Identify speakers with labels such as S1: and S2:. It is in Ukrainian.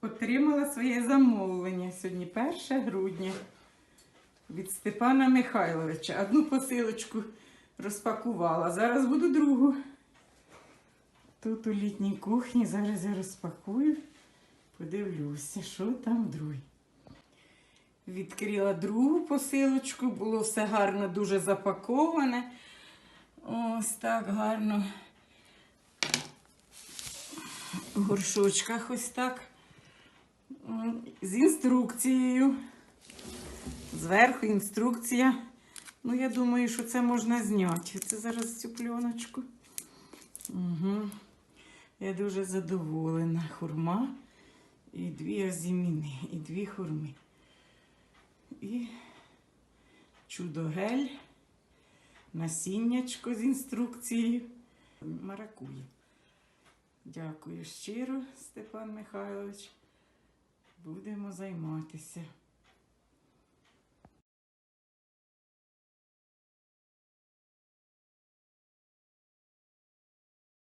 S1: Отримала своє замовлення сьогодні 1 грудня від Степана Михайловича. Одну посилочку розпакувала. Зараз буду другу. Тут у літній кухні зараз я розпакую, подивлюся, що там в другій. Відкрила другу посилочку, було все гарно, дуже запаковане. Ось так гарно. В горшочках ось так. З інструкцією. Зверху інструкція. Ну, я думаю, що це можна зняти. Це зараз цю пленочку. Угу. Я дуже задоволена. Хурма і дві азіміни, і дві хурми. І чудо-гель, насіннячко з інструкцією. Маракує. Дякую щиро, Степан Михайлович. Будемо займатися.